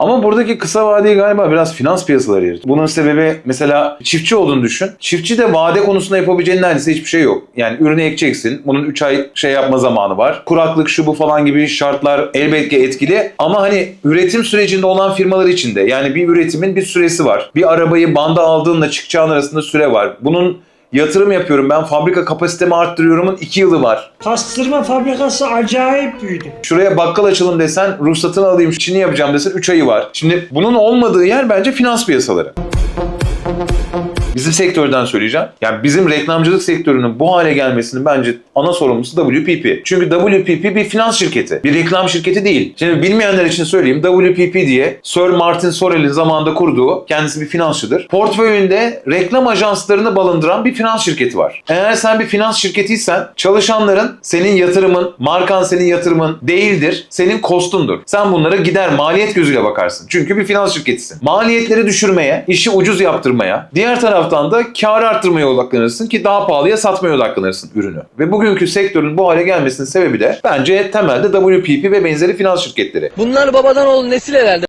Ama buradaki kısa vadeyi galiba biraz finans piyasaları yarattı. Bunun sebebi mesela çiftçi olduğunu düşün. Çiftçi de vade konusunda yapabileceğin neredeyse hiçbir şey yok. Yani ürünü ekeceksin. Bunun 3 ay şey yapma zamanı var. Kuraklık şu bu falan gibi şartlar elbette etkili. Ama hani üretim sürecinde olan firmalar için de yani bir üretimin bir süresi var. Bir arabayı banda aldığınla çıkacağın arasında süre var. Bunun yatırım yapıyorum ben fabrika kapasitemi arttırıyorumun 2 yılı var. Pastırma fabrikası acayip büyüdü. Şuraya bakkal açalım desen, ruhsatını alayım, Çin'i yapacağım desen 3 ayı var. Şimdi bunun olmadığı yer bence finans piyasaları. Bizim sektörden söyleyeceğim. Yani bizim reklamcılık sektörünün bu hale gelmesinin bence ana sorumlusu WPP. Çünkü WPP bir finans şirketi. Bir reklam şirketi değil. Şimdi bilmeyenler için söyleyeyim. WPP diye Sir Martin Sorrell'in zamanında kurduğu, kendisi bir finansçıdır. Portföyünde reklam ajanslarını balındıran bir finans şirketi var. Eğer sen bir finans şirketiysen çalışanların senin yatırımın, markan senin yatırımın değildir. Senin kostundur. Sen bunlara gider maliyet gözüyle bakarsın. Çünkü bir finans şirketisin. Maliyetleri düşürmeye, işi ucuz yaptırmaya, diğer taraftan da kar arttırmaya odaklanırsın ki daha pahalıya satmaya odaklanırsın ürünü. Ve bugünkü sektörün bu hale gelmesinin sebebi de bence temelde WPP ve benzeri finans şirketleri. Bunlar babadan oğul nesil herhalde.